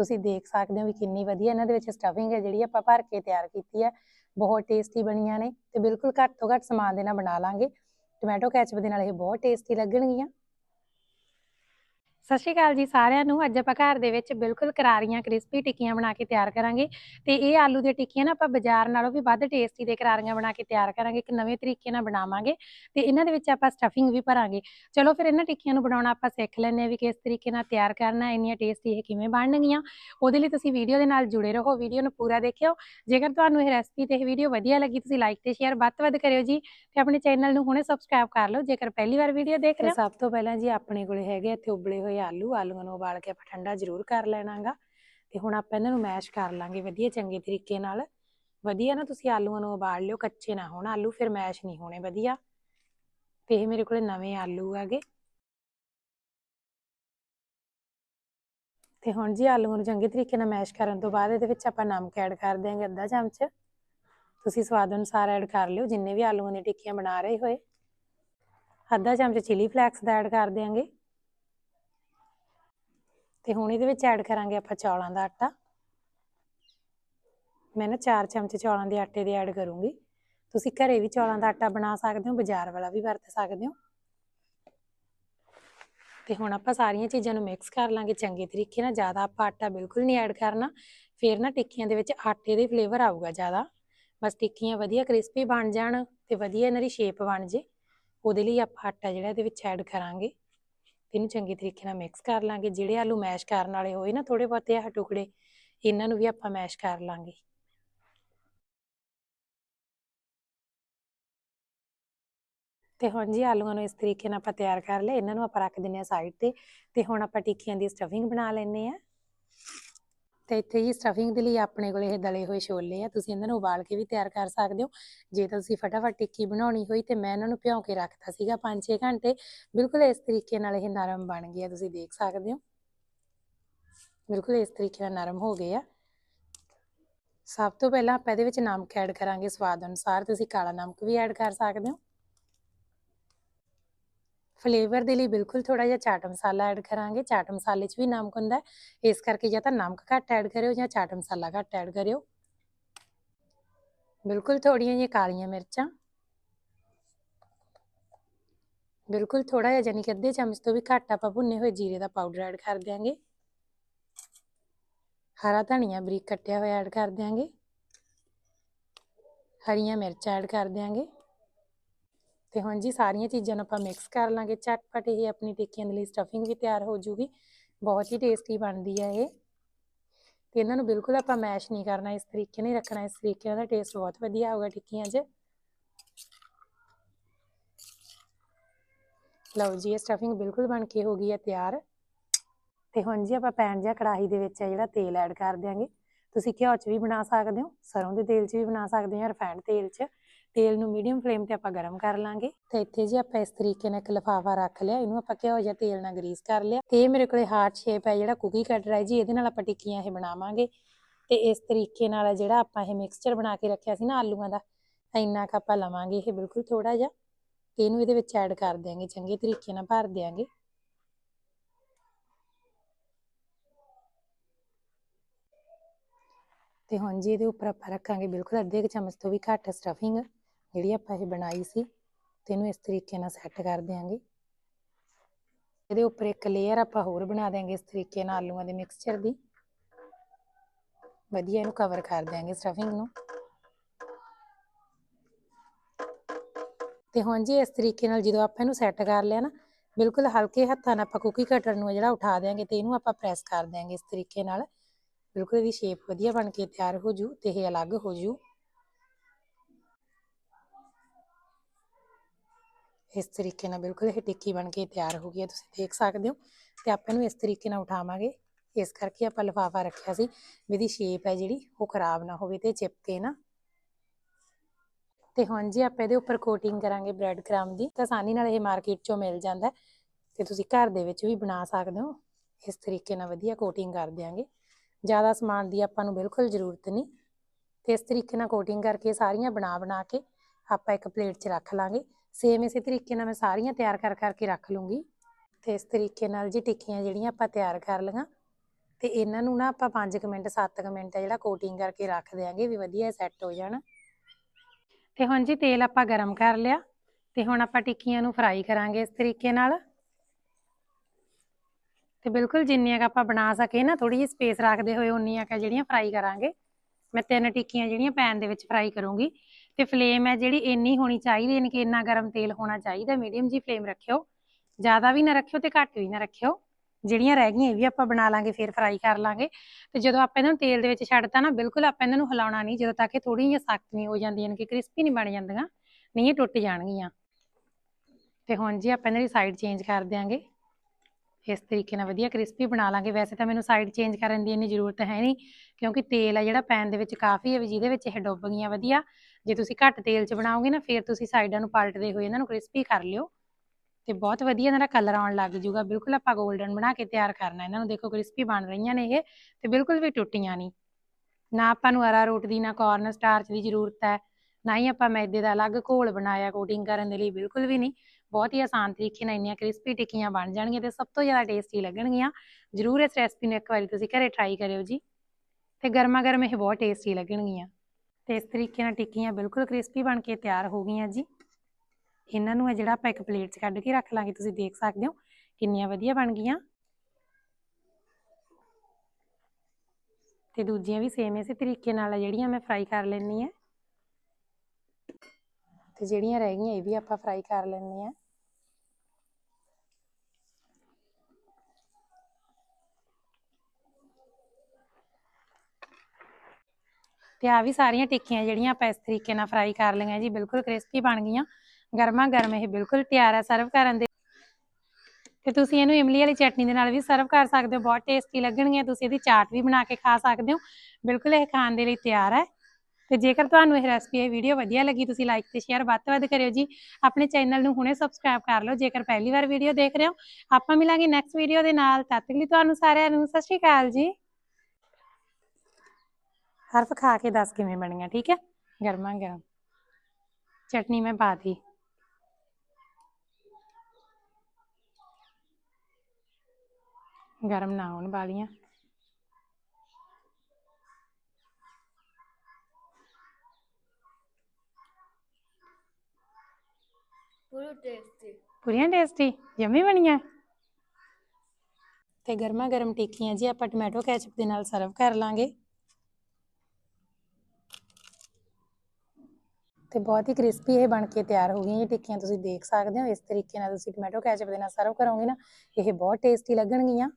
ਤੁਸੀਂ ਦੇਖ ਸਕਦੇ ਹੋ ਵੀ ਕਿੰਨੀ ਵਧੀਆ ਇਹਨਾਂ ਦੇ ਵਿੱਚ ਸਟਫਿੰਗ ਹੈ, ਜਿਹੜੀ ਆਪਾਂ ਭਰ ਕੇ ਤਿਆਰ ਕੀਤੀ ਹੈ। ਬਹੁਤ ਟੇਸਟੀ ਬਣੀਆਂ ਨੇ ਤੇ ਬਿਲਕੁਲ ਘੱਟ ਤੋਂ ਘੱਟ ਸਮਾਨ ਦੇ ਨਾਲ ਬਣਾ ਲਾਂਗੇ। ਟੋਮੈਟੋ ਕੈਚਪ ਦੇ ਨਾਲ ਇਹ ਬਹੁਤ ਟੇਸਟੀ ਲੱਗਣਗੀਆਂ। ਸਤਿ ਸ਼੍ਰੀ ਅਕਾਲ ਜੀ ਸਾਰਿਆਂ ਨੂੰ। ਅੱਜ ਆਪਾਂ ਘਰ ਦੇ ਵਿੱਚ ਬਿਲਕੁਲ ਕਰਾਰੀਆਂ ਕ੍ਰਿਸਪੀ ਟਿੱਕੀਆਂ ਬਣਾ ਕੇ ਤਿਆਰ ਕਰਾਂਗੇ। ਤੇ ਇਹ ਆਲੂ ਦੀਆਂ ਟਿੱਕੀਆਂ ਨਾ ਆਪਾਂ ਬਾਜ਼ਾਰ ਨਾਲੋਂ ਵੀ ਵੱਧ ਟੇਸਟੀ ਦੇ ਕਰਾਰੀਆਂ ਬਣਾ ਕੇ ਤਿਆਰ ਕਰਾਂਗੇ। ਇੱਕ ਨਵੇਂ ਤਰੀਕੇ ਨਾਲ ਬਣਾਵਾਂਗੇ ਤੇ ਇਹਨਾਂ ਦੇ ਵਿੱਚ ਆਪਾਂ ਸਟਫਿੰਗ ਵੀ ਭਰਾਂਗੇ। ਚਲੋ ਫਿਰ ਇਹਨਾਂ ਟਿੱਕੀਆਂ ਨੂੰ ਬਣਾਉਣਾ ਆਪਾਂ ਸਿੱਖ ਲੈਂਦੇ ਹਾਂ ਵੀ ਕਿਸ ਤਰੀਕੇ ਨਾਲ ਤਿਆਰ ਕਰਨਾ, ਇੰਨੀਆਂ ਟੇਸਟੀ ਇਹ ਕਿਵੇਂ ਬਣਨਗੀਆਂ। ਉਹਦੇ ਲਈ ਤੁਸੀਂ ਵੀਡੀਓ ਦੇ ਨਾਲ ਜੁੜੇ ਰਹੋ, ਵੀਡੀਓ ਨੂੰ ਪੂਰਾ ਦੇਖਿਓ। ਜੇਕਰ ਤੁਹਾਨੂੰ ਇਹ ਰੈਸਪੀ ਤੇ ਇਹ ਵੀਡੀਓ ਵਧੀਆ ਲੱਗੀ, ਤੁਸੀਂ ਲਾਈਕ ਤੇ ਸ਼ੇਅਰ ਵੱਧ ਵੱਧ ਕਰਿਓ ਜੀ ਤੇ ਆਪਣੇ ਚੈਨਲ ਨੂੰ ਹੁਣੇ ਸਬਸਕ੍ਰਾਈਬ ਕਰ ਲਓ, ਜੇਕਰ ਪਹਿਲੀ ਵਾਰ ਵੀਡੀਓ ਦੇਖ ਰਹੇ ਹੋ। ਸਭ ਤੋਂ ਪਹਿਲਾਂ ਜੀ ਆਪਣੇ ਕੋਲੇ ਹੈਗੇ ਇੱਥੇ ਉਬਲੇ ਹੋਏ ਆਲੂ ਆਲੂਆਂ ਨੂੰ ਉਬਾਲ ਕੇ ਆਪਾਂ ਠੰਡਾ ਜ਼ਰੂਰ ਕਰ ਲੈਣਾਗਾ। ਤੇ ਹੁਣ ਆਪਾਂ ਇਹਨਾਂ ਨੂੰ ਮੈਸ਼ ਕਰ ਲਾਂਗੇ ਵਧੀਆ ਚੰਗੇ ਤਰੀਕੇ ਨਾਲ। ਵਧੀਆ ਨਾ ਤੁਸੀਂ ਆਲੂਆਂ ਨੂੰ ਉਬਾਲ ਲਿਓ, ਕੱਚੇ ਨਾ ਹੋਣ ਆਲੂ, ਫਿਰ ਮੈਸ਼ ਨਹੀਂ ਹੋਣੇ ਵਧੀਆ। ਤੇ ਇਹ ਮੇਰੇ ਕੋਲੇ ਨਵੇਂ ਆਲੂ ਹੈਗੇ। ਤੇ ਹੁਣ ਜੀ ਆਲੂਆਂ ਨੂੰ ਚੰਗੇ ਤਰੀਕੇ ਨਾਲ ਮੈਸ਼ ਕਰਨ ਤੋਂ ਬਾਅਦ ਇਹਦੇ ਵਿੱਚ ਆਪਾਂ ਨਮਕ ਐਡ ਕਰ ਦਿਆਂਗੇ ਅੱਧਾ ਚਮਚ। ਤੁਸੀਂ ਸਵਾਦ ਅਨੁਸਾਰ ਐਡ ਕਰ ਲਿਓ, ਜਿੰਨੇ ਵੀ ਆਲੂਆਂ ਦੀਆਂ ਟਿੱਕੀਆਂ ਬਣਾ ਰਹੇ ਹੋਏ। ਅੱਧਾ ਚਮਚ ਚਿਲੀ ਫਲੈਕਸ ਦਾ ਐਡ ਕਰ ਦਿਆਂਗੇ। ਤੇ ਹੁਣ ਇਹਦੇ ਵਿੱਚ ਐਡ ਕਰਾਂਗੇ ਆਪਾਂ ਚੌਲਾਂ ਦਾ ਆਟਾ। ਮੈਂ ਨਾ 4 ਚਮਚ ਚੌਲਾਂ ਦੇ ਆਟੇ ਦੇ ਐਡ ਕਰੂੰਗੀ। ਤੁਸੀਂ ਘਰੇ ਵੀ ਚੌਲਾਂ ਦਾ ਆਟਾ ਬਣਾ ਸਕਦੇ ਹੋ, ਬਾਜ਼ਾਰ ਵਾਲਾ ਵੀ ਵਰਤ ਸਕਦੇ ਹੋ। ਤੇ ਹੁਣ ਆਪਾਂ ਸਾਰੀਆਂ ਚੀਜ਼ਾਂ ਨੂੰ ਮਿਕਸ ਕਰ ਲਾਂਗੇ ਚੰਗੇ ਤਰੀਕੇ ਨਾਲ, ਜ਼ਿਆਦਾ ਆਪਾਂ ਆਟਾ ਬਿਲਕੁਲ ਨਹੀਂ ਐਡ ਕਰਨਾ। ਫਿਰ ਨਾ ਟਿੱਕੀਆਂ ਦੇ ਵਿੱਚ ਆਟੇ ਦੇ ਫਲੇਵਰ ਆਊਗਾ ਜ਼ਿਆਦਾ। ਬਸ ਟਿੱਕੀਆਂ ਵਧੀਆ ਕ੍ਰਿਸਪੀ ਬਣ ਜਾਣ ਤੇ ਵਧੀਆ ਇਹਨਾਂ ਦੀ ਸ਼ੇਪ ਬਣ ਜੇ। ਉਹਦੇ ਲਈ ਆਪਾਂ ਆਟਾ ਜਿਹੜਾ ਇਹਦੇ ਵਿੱਚ ਐਡ ਕਰਾਂਗੇ। ਇਹਨੂੰ ਚੰਗੇ ਤਰੀਕੇ ਨਾਲ ਮਿਕਸ ਕਰ ਲਾਂਗੇ, ਜਿਹੜੇ ਆਲੂ ਮੈਸ਼ ਕਰਨ ਵਾਲੇ ਹੋਏ ਨਾ ਥੋੜੇ ਬਹੁਤੇ ਆਹ ਟੁਕੜੇ, ਇਹਨਾਂ ਨੂੰ ਵੀ ਆਪਾਂ ਮੈਸ਼ ਕਰ ਲਾਂਗੇ। ਤੇ ਹੁਣ ਜੀ ਆਲੂਆਂ ਨੂੰ ਇਸ ਤਰੀਕੇ ਨਾਲ ਆਪਾਂ ਤਿਆਰ ਕਰ ਲਏ, ਇਹਨਾਂ ਨੂੰ ਆਪਾਂ ਰੱਖ ਦਿੰਨੇ ਆ ਸਾਈਡ ਤੇ ਤੇ ਹੁਣ ਆਪਾਂ ਟਿੱਕੀਆਂ ਦੀ ਸਟਫਿੰਗ ਬਣਾ ਲੈਨੇ ਆ ਤੇ ਇੱਥੇ ਜੀ ਸਟਫਿੰਗ ਦੇ ਲਈ ਆਪਣੇ ਕੋਲ ਇਹ ਦਲੇ ਹੋਏ ਛੋਲੇ ਆ, ਤੁਸੀਂ ਇਹਨਾਂ ਨੂੰ ਉਬਾਲ ਕੇ ਵੀ ਤਿਆਰ ਕਰ ਸਕਦੇ ਹੋ। ਜੇ ਤਾਂ ਤੁਸੀਂ ਫਟਾਫਟ ਟਿੱਕੀ ਬਣਾਉਣੀ ਹੋਈ ਤੇ ਮੈਂ ਇਹਨਾਂ ਨੂੰ ਭਿਉਂ ਕੇ ਰੱਖਤਾ ਸੀਗਾ 5-6 ਘੰਟੇ, ਬਿਲਕੁਲ ਇਸ ਤਰੀਕੇ ਨਾਲ ਇਹ ਨਰਮ ਬਣ ਗਿਆ ਤੁਸੀਂ ਦੇਖ ਸਕਦੇ ਹੋ। ਬਿਲਕੁਲ ਇਸ ਤਰੀਕੇ ਨਾਲ ਨਰਮ ਹੋ ਗਏ ਆ। ਸਭ ਤੋਂ ਪਹਿਲਾਂ ਆਪਾਂ ਇਹਦੇ ਵਿੱਚ ਨਮਕ ਐਡ ਕਰਾਂਗੇ ਸਵਾਦ ਅਨੁਸਾਰ, ਤੁਸੀਂ ਕਾਲਾ ਨਮਕ ਵੀ ਐਡ ਕਰ ਸਕਦੇ ਹੋ। ਫਲੇਵਰ ਦੇ ਲਈ ਬਿਲਕੁਲ ਥੋੜਾ ਜਿਹਾ ਚਾਟ ਮਸਾਲਾ ਐਡ ਕਰਾਂਗੇ ਚਾਟ ਮਸਾਲੇ 'ਚ ਵੀ ਨਮਕ ਹੁੰਦਾ ਹੈ ਇਸ ਕਰਕੇ ਜਾਂ ਤਾਂ ਨਮਕ ਘੱਟ ਐਡ ਕਰਿਓ ਜਾਂ ਚਾਟ ਮਸਾਲਾ ਘੱਟ ਐਡ ਕਰਿਓ ਬਿਲਕੁਲ ਥੋੜੀਆਂ ਜਿਹੀਆਂ ਕਾਲੀਆਂ ਮਿਰਚਾਂ ਬਿਲਕੁਲ ਥੋੜਾ ਜਿਹਾ ਯਾਨੀ ਕਿ ਅੱਧੇ ਚਮਚ ਤੋਂ ਵੀ ਘੱਟ ਆਪਾਂ ਭੁੰਨੇ ਹੋਏ ਜੀਰੇ ਦਾ ਪਾਊਡਰ ਐਡ ਕਰ ਦਿਆਂਗੇ ਹਰਾ ਧਨੀਆ ਬਰੀਕ ਕੱਟਿਆ ਹੋਇਆ ਐਡ ਕਰ ਦਿਆਂਗੇ ਹਰੀਆਂ ਮਿਰਚਾਂ ਐਡ ਕਰ ਦਿਆਂਗੇ ਤੇ ਹੁਣ ਜੀ ਸਾਰੀਆਂ ਚੀਜ਼ਾਂ ਨੂੰ ਆਪਾਂ ਮਿਕਸ ਕਰ ਲਾਂਗੇ। ਝਟਪਟ ਇਹ ਆਪਣੀ ਟਿੱਕੀਆਂ ਦੇ ਲਈ ਸਟਫਿੰਗ ਵੀ ਤਿਆਰ ਹੋ ਜੂਗੀ। ਬਹੁਤ ਹੀ ਟੇਸਟੀ ਬਣਦੀ ਹੈ ਇਹ। ਤੇ ਇਹਨਾਂ ਨੂੰ ਬਿਲਕੁਲ ਆਪਾਂ ਮੈਸ਼ ਨਹੀਂ ਕਰਨਾ, ਇਸ ਤਰੀਕੇ ਨਾਲ ਰੱਖਣਾ। ਇਸ ਤਰੀਕੇ ਨਾਲ ਦਾ ਟੇਸਟ ਬਹੁਤ ਵਧੀਆ ਆਊਗਾ ਟਿੱਕੀਆਂ 'ਚ। ਲਓ ਜੀ, ਇਹ ਸਟਫਿੰਗ ਬਿਲਕੁਲ ਬਣ ਕੇ ਹੋ ਗਈ ਹੈ ਤਿਆਰ। ਤੇ ਹੁਣ ਜੀ ਆਪਾਂ ਪੈਨ ਜਾਂ ਕੜਾਹੀ ਦੇ ਵਿੱਚ ਜਿਹੜਾ ਤੇਲ ਐਡ ਕਰ ਦਿਆਂਗੇ। ਤੁਸੀਂ ਘਿਓ 'ਚ ਵੀ ਬਣਾ ਸਕਦੇ ਹੋ ਸਰੋਂ ਦੇ ਤੇਲ 'ਚ ਵੀ ਬਣਾ ਸਕਦੇ ਹੋ ਰਿਫਾਈਨਡ ਤੇਲ 'ਚ। ਤੇਲ ਨੂੰ ਮੀਡੀਅਮ ਫਲੇਮ ਤੇ ਆਪਾਂ ਗਰਮ ਕਰ ਲਾਂਗੇ। ਤੇ ਇੱਥੇ ਜੀ ਆਪਾਂ ਇਸ ਤਰੀਕੇ ਨਾਲ ਇੱਕ ਲਫਾਫਾ ਰੱਖ ਲਿਆ। ਇਹਨੂੰ ਆਪਾਂ ਘਿਓ ਜਾਂ ਤੇਲ ਨਾਲ ਗਰੀਸ ਕਰ ਲਿਆ। ਤੇ ਇਹ ਮੇਰੇ ਕੋਲੇ ਹਾਰਟ ਸ਼ੇਪ ਹੈ, ਜਿਹੜਾ ਕੁਕੀ ਕਟਰ ਹੈ ਜੀ, ਇਹਦੇ ਨਾਲ ਆਪਾਂ ਟਿੱਕੀਆਂ ਇਹ ਬਣਾਵਾਂਗੇ। ਤੇ ਇਸ ਤਰੀਕੇ ਨਾਲ ਜਿਹੜਾ ਆਪਾਂ ਇਹ ਮਿਕਸਚਰ ਬਣਾ ਕੇ ਰੱਖਿਆ ਸੀ ਨਾ ਆਲੂਆਂ ਦਾ ਇੰਨਾ ਕ ਆਪਾਂ ਲਵਾਂਗੇ ਇਹ ਬਿਲਕੁਲ ਥੋੜਾ ਜਿਹਾ। ਤੇ ਇਹਨੂੰ ਇਹਦੇ ਵਿੱਚ ਐਡ ਕਰ ਦਿਆਂਗੇ, ਚੰਗੇ ਤਰੀਕੇ ਨਾਲ ਭਰ ਦਿਆਂਗੇ। ਤੇ ਹੁਣ ਜੀ ਇਹਦੇ ਉੱਪਰ ਆਪਾਂ ਰੱਖਾਂਗੇ ਬਿਲਕੁਲ ਅੱਧੇ ਕੁ ਚਮਚ ਤੋਂ ਵੀ ਘੱਟ ਸਟਫਿੰਗ ਜਿਹੜੀ ਆਪਾਂ ਇਹ ਬਣਾਈ ਸੀ, ਤੇ ਇਹਨੂੰ ਇਸ ਤਰੀਕੇ ਨਾਲ ਸੈੱਟ ਕਰ ਦਿਆਂਗੇ। ਇਹਦੇ ਉੱਪਰ ਇੱਕ ਲੇਅਰ ਆਪਾਂ ਹੋਰ ਬਣਾ ਦਿਆਂਗੇ ਇਸ ਤਰੀਕੇ ਨਾਲ ਆਲੂਆਂ ਦੇ ਮਿਕਸਚਰ ਦੀ। ਵਧੀਆ ਇਹਨੂੰ ਕਵਰ ਕਰ ਦਿਆਂਗੇ ਸਟਫਿੰਗ ਨੂੰ। ਤੇ ਹੁਣ ਜੀ ਇਸ ਤਰੀਕੇ ਨਾਲ ਜਦੋਂ ਆਪਾਂ ਇਹਨੂੰ ਸੈੱਟ ਕਰ ਲਿਆ ਨਾ, ਬਿਲਕੁਲ ਹਲਕੇ ਹੱਥਾਂ ਨਾਲ ਆਪਾਂ ਕੁਕੀ ਕਟਰ ਨੂੰ ਜਿਹੜਾ ਉਠਾ ਦਿਆਂਗੇ ਤੇ ਇਹਨੂੰ ਆਪਾਂ ਪ੍ਰੈਸ ਕਰ ਦਿਆਂਗੇ ਇਸ ਤਰੀਕੇ ਨਾਲ। ਬਿਲਕੁਲ ਇਹਦੀ ਸ਼ੇਪ ਵਧੀਆ ਬਣ ਕੇ ਤਿਆਰ ਹੋ ਜੂ ਤੇ ਇਹ ਅਲੱਗ ਹੋ ਜੂ। ਇਸ ਤਰੀਕੇ ਨਾਲ ਬਿਲਕੁਲ ਇਹ ਟਿੱਕੀ ਬਣ ਕੇ ਤਿਆਰ ਹੋ ਗਈ ਹੈ, ਤੁਸੀਂ ਦੇਖ ਸਕਦੇ ਹੋ। ਤੇ ਆਪਾਂ ਇਹਨੂੰ ਇਸ ਤਰੀਕੇ ਨਾਲ ਉਠਾਵਾਂਗੇ। ਇਸ ਕਰਕੇ ਆਪਾਂ ਲਿਫਾਫਾ ਰੱਖਿਆ ਸੀ ਵੀ ਇਹਦੀ ਸ਼ੇਪ ਹੈ ਜਿਹੜੀ, ਉਹ ਖਰਾਬ ਨਾ ਹੋਵੇ ਤੇ ਚਿਪਕੇ ਨਾ। ਤੇ ਹੁਣ ਜੀ ਆਪਾਂ ਇਹਦੇ ਉੱਪਰ ਕੋਟਿੰਗ ਕਰਾਂਗੇ ਬ੍ਰੈਡ ਕ੍ਰਮ ਦੀ, ਤਾਂ ਆਸਾਨੀ ਨਾਲ ਇਹ ਮਾਰਕੀਟ ਚੋਂ ਮਿਲ ਜਾਂਦਾ ਤੇ ਤੁਸੀਂ ਘਰ ਦੇ ਵਿੱਚ ਵੀ ਬਣਾ ਸਕਦੇ ਹੋ। ਇਸ ਤਰੀਕੇ ਨਾਲ ਵਧੀਆ ਕੋਟਿੰਗ ਕਰ ਦਿਆਂਗੇ। ਜ਼ਿਆਦਾ ਸਮਾਨ ਦੀ ਆਪਾਂ ਨੂੰ ਬਿਲਕੁਲ ਜ਼ਰੂਰਤ ਨਹੀਂ। ਤੇ ਇਸ ਤਰੀਕੇ ਨਾਲ ਕੋਟਿੰਗ ਕਰਕੇ ਸਾਰੀਆਂ ਬਣਾ ਬਣਾ ਕੇ ਆਪਾਂ ਇੱਕ ਪਲੇਟ 'ਚ ਰੱਖ ਲਾਂਗੇ। ਸੇਮ ਇਸੇ ਤਰੀਕੇ ਨਾਲ ਮੈਂ ਸਾਰੀਆਂ ਤਿਆਰ ਕਰ ਕਰਕੇ ਰੱਖ ਲੂੰਗੀ। ਤੇ ਇਸ ਤਰੀਕੇ ਨਾਲ ਜੀ ਟਿੱਕੀਆਂ ਜਿਹੜੀਆਂ ਆਪਾਂ ਤਿਆਰ ਕਰ ਲਈਆਂ, ਤੇ ਇਹਨਾਂ ਨੂੰ ਨਾ ਆਪਾਂ 5 ਮਿੰਟ 7 ਮਿੰਟ ਜਿਹੜਾ ਕੋਟਿੰਗ ਕਰਕੇ ਰੱਖ ਦਿਆਂਗੇ ਵੀ ਵਧੀਆ ਸੈੱਟ ਹੋ ਜਾਣ। ਤੇ ਹੁਣ ਜੀ ਤੇਲ ਆਪਾਂ ਗਰਮ ਕਰ ਲਿਆ, ਤੇ ਹੁਣ ਆਪਾਂ ਟਿੱਕੀਆਂ ਨੂੰ ਫਰਾਈ ਕਰਾਂਗੇ ਇਸ ਤਰੀਕੇ ਨਾਲ। ਤੇ ਬਿਲਕੁਲ ਜਿੰਨੀਆਂ ਕ ਆਪਾਂ ਬਣਾ ਸਕੇ ਨਾ ਥੋੜੀ ਜਿਹੀ ਸਪੇਸ ਰੱਖਦੇ ਹੋਏ, ਉਨੀਆਂ ਕ ਜਿਹੜੀਆਂ ਫਰਾਈ ਕਰਾਂਗੇ। ਮੈਂ ਤਿੰਨ ਟਿੱਕੀਆਂ ਜਿਹੜੀਆਂ ਪੈਨ ਦੇ ਵਿੱਚ ਫਰਾਈ ਕਰੂੰਗੀ। ਤੇ ਫਲੇਮ ਹੈ ਜਿਹੜੀ ਇੰਨੀ ਹੋਣੀ ਚਾਹੀਦੀ ਯਾਨੀ ਕਿ ਇੰਨਾ ਗਰਮ ਤੇਲ ਹੋਣਾ ਚਾਹੀਦਾ ਮੀਡੀਅਮ ਜੀ ਫਲੇਮ ਰੱਖਿਓ। ਜ਼ਿਆਦਾ ਵੀ ਨਾ ਰੱਖਿਓ ਤੇ ਘੱਟ ਵੀ ਨਾ ਰੱਖਿਓ। ਜਿਹੜੀਆਂ ਰਹਿ ਗਈਆਂ, ਇਹ ਵੀ ਆਪਾਂ ਬਣਾ ਲਾਂਗੇ, ਫਿਰ ਫਰਾਈ ਕਰ ਲਾਂਗੇ। ਤੇ ਜਦੋਂ ਆਪਾਂ ਇਹਨਾਂ ਨੂੰ ਤੇਲ ਦੇ ਵਿੱਚ ਛੱਡਤਾ ਨਾ, ਬਿਲਕੁਲ ਆਪਾਂ ਇਹਨਾਂ ਨੂੰ ਹਿਲਾਉਣਾ ਨਹੀਂ, ਜਦੋਂ ਤੱਕ ਇਹ ਥੋੜੀ ਜਿਹੀ ਸਖਤ ਨਹੀਂ ਹੋ ਜਾਂਦੀਆਂ, ਯਾਨੀ ਕਿ ਕ੍ਰਿਸਪੀ ਨਹੀਂ ਬਣ ਜਾਂਦੀਆਂ, ਨਹੀਂ ਇਹ ਟੁੱਟ ਜਾਣਗੀਆਂ। ਤੇ ਹੁਣ ਜੀ ਆਪਾਂ ਇਹਨਾਂ ਦੀ ਸਾਈਡ ਚੇਂਜ ਕਰ ਦਿਆਂਗੇ। ਇਸ ਤਰੀਕੇ ਨਾਲ ਵਧੀਆ ਕ੍ਰਿਸਪੀ ਬਣਾ ਲਾਂਗੇ। ਵੈਸੇ ਤਾਂ ਮੈਨੂੰ ਸਾਈਡ ਚੇਂਜ ਕਰਨ ਦੀ ਇੰਨੀ ਜ਼ਰੂਰਤ ਹੈ ਨਹੀਂ, ਕਿਉਂਕਿ ਤੇਲ ਆ ਜਿਹੜਾ ਪੈਨ ਦੇ ਵਿੱਚ ਕਾਫੀ ਹੈ ਵੀ ਜਿਹਦੇ ਵਿੱਚ ਇਹ ਡੁੱਬ ਗਈਆਂ ਵਧੀਆ। ਜੇ ਤੁਸੀਂ ਘੱਟ ਤੇਲ 'ਚ ਬਣਾਓਗੇ ਨਾ, ਫਿਰ ਤੁਸੀਂ ਸਾਈਡਾਂ ਨੂੰ ਪਲਟਦੇ ਹੋਏ ਇਹਨਾਂ ਨੂੰ ਕ੍ਰਿਸਪੀ ਕਰ ਲਿਓ ਤੇ ਬਹੁਤ ਵਧੀਆ ਇਹਨਾਂ ਦਾ ਕਲਰ ਆਉਣ ਲੱਗ ਜੂਗਾ ਬਿਲਕੁਲ ਆਪਾਂ 골ਡਨ ਬਣਾ ਕੇ ਤਿਆਰ ਕਰਨਾ। ਇਹਨਾਂ ਨੂੰ ਦੇਖੋ ਕ੍ਰਿਸਪੀ ਬਣ ਰਹੀਆਂ ਨੇ ਇਹ ਤੇ ਬਿਲਕੁਲ ਵੀ ਟੁੱਟੀਆਂ ਨਹੀਂ। ਨਾ ਆਪਾਂ ਨੂੰ ਅਰਾ ਰੋਟ ਦੀ, ਨਾ ਕਾਰਨ ਸਟਾਰਚ ਦੀ ਜ਼ਰੂਰਤ ਹੈ, ਨਾ ਹੀ ਆਪਾਂ ਮੈਦੇ ਦਾ ਅਲੱਗ ਘੋਲ ਬਣਾਇਆ ਕੋਟਿੰਗ ਕਰਨ ਦੇ ਲਈ, ਬਿਲਕੁਲ ਵੀ ਨਹੀਂ। ਬਹੁਤ ਹੀ ਆਸਾਨ ਤਰੀਕੇ ਨਾਲ ਇੰਨੀਆਂ ਕ੍ਰਿਸਪੀ ਟਿੱਕੀਆਂ ਬਣ ਜਾਣਗੀਆਂ ਤੇ ਸਭ ਤੋਂ ਜ਼ਿਆਦਾ ਟੇਸਟੀ ਲੱਗਣਗੀਆਂ। ਜ਼ਰੂਰ ਇਸ ਰੈਸਪੀ ਨੂੰ ਇੱਕ ਵਾਰੀ ਤੁਸੀਂ ਘਰੇ ਟਰਾਈ ਕਰਿਓ ਜੀ। ਤੇ ਗਰਮਾ ਗਰਮ ਇਹ ਬਹੁਤ ਟੇਸਟੀ ਲੱਗਣਗੀਆਂ। ਤੇ ਇਸ ਤਰੀਕੇ ਨਾਲ ਟਿੱਕੀਆਂ ਬਿਲਕੁਲ ਕ੍ਰਿਸਪੀ ਬਣ ਕੇ ਤਿਆਰ ਹੋ ਗਈਆਂ ਜੀ। ਇਹਨਾਂ ਨੂੰ ਹੈ ਜਿਹੜਾ ਆਪਾਂ ਇੱਕ ਪਲੇਟ 'ਚ ਕੱਢ ਕੇ ਰੱਖ ਲਾਂਗੇ, ਤੁਸੀਂ ਦੇਖ ਸਕਦੇ ਹੋ ਕਿੰਨੀਆਂ ਵਧੀਆ ਬਣ ਗਈਆਂ। ਤੇ ਦੂਜੀਆਂ ਵੀ ਸੇਮ ਇਸੇ ਤਰੀਕੇ ਨਾਲ ਜਿਹੜੀਆਂ ਮੈਂ ਫਰਾਈ ਕਰ ਲੈਣੀ ਆ ਤੇ ਜਿਹੜੀਆਂ ਰਹਿ ਗਈਆਂ, ਇਹ ਵੀ ਆਪਾਂ ਫਰਾਈ ਕਰ ਲੈਣੇ ਆ ਤੇ ਆ ਵੀ ਸਾਰੀਆਂ ਟਿੱਕੀਆਂ ਜਿਹੜੀਆਂ ਆਪਾਂ ਇਸ ਤਰੀਕੇ ਨਾਲ ਫਰਾਈ ਕਰ ਲਈਆਂ ਜੀ, ਬਿਲਕੁਲ ਕ੍ਰਿਸਪੀ ਬਣ ਗਈਆਂ। ਗਰਮਾ ਗਰਮ ਇਹ ਬਿਲਕੁਲ ਤਿਆਰ ਹੈ ਸਰਵ ਕਰਨ ਦੇ। ਤੇ ਤੁਸੀਂ ਇਹਨੂੰ ਇਮਲੀ ਵਾਲੀ ਚਟਨੀ ਦੇ ਨਾਲ ਵੀ ਸਰਵ ਕਰ ਸਕਦੇ ਹੋ, ਬਹੁਤ ਟੇਸਟੀ ਲੱਗਣਗੀਆਂ। ਤੁਸੀਂ ਇਹਦੀ ਚਾਟ ਵੀ ਬਣਾ ਕੇ ਖਾ ਸਕਦੇ ਹੋ। ਬਿਲਕੁਲ ਇਹ ਖਾਣ ਦੇ ਲਈ ਤਿਆਰ ਹੈ ਤੇ ਜੇਕਰ ਤੁਹਾਨੂੰ ਇਹ ਰੈਸਪੀ ਇਹ ਵੀਡੀਓ ਵਧੀਆ ਲੱਗੀ, ਤੁਸੀਂ ਲਾਈਕ ਤੇ ਸ਼ੇਅਰ ਵੱਧ ਤੋਂ ਵੱਧ ਕਰਿਓ ਜੀ। ਆਪਣੇ ਚੈਨਲ ਨੂੰ ਹੁਣੇ ਸਬਸਕ੍ਰਾਈਬ ਕਰ ਲਓ, ਜੇਕਰ ਪਹਿਲੀ ਵਾਰ ਵੀਡੀਓ ਦੇਖ ਰਹੇ ਹੋ। ਆਪਾਂ ਮਿਲਾਂਗੇ ਨੈਕਸਟ ਵੀਡੀਓ ਦੇ ਨਾਲ। ਤਦ ਤੱਕ ਲਈ ਤੁਹਾਨੂੰ ਸਾਰਿਆਂ ਨੂੰ ਸਤਿ ਸ਼੍ਰੀ ਅਕਾਲ ਜੀ। ਹਰਫ ਖਾ ਕੇ ਦੱਸ ਕਿਵੇਂ ਬਣੀਆਂ, ਠੀਕ ਹੈ? ਗਰਮਾ ਗਰਮ। ਚਟਨੀ ਮੈਂ ਪਾ ਦੀ ਗਰਮ ਨਾ ਹੋਣ ਵਾਲੀਆਂ। ਪੂਰੀ ਟੇਸਟੀ ਪੂਰੀਆਂ ਟੇਸਟੀ ਯਮੀ ਬਣੀਆਂ? ਤੇ ਗਰਮਾ ਗਰਮ ਟਿੱਕੀਆਂ ਜੀ ਆਪਾਂ ਟੋਮੈਟੋ ਕੈਚਅਪ ਦੇ ਨਾਲ ਸਰਵ ਕਰ ਲਾਂਗੇ। ਤੇ ਬਹੁਤ ਹੀ ਕ੍ਰਿਸਪੀ ਇਹ ਬਣ ਕੇ ਤਿਆਰ ਹੋ ਗਈਆਂ ਇਹ ਟਿੱਕੀਆਂ ਤੁਸੀਂ ਦੇਖ ਸਕਦੇ ਹੋ ਇਸ ਤਰੀਕੇ ਨਾਲ ਤੁਸੀਂ ਟੋਮੈਟੋ ਕੈਚਅਪ ਦੇ ਨਾਲ ਸਰਵ ਕਰੋਗੇ ਨਾ ਇਹ ਬਹੁਤ ਟੇਸਟੀ ਲੱਗਣਗੀਆਂ।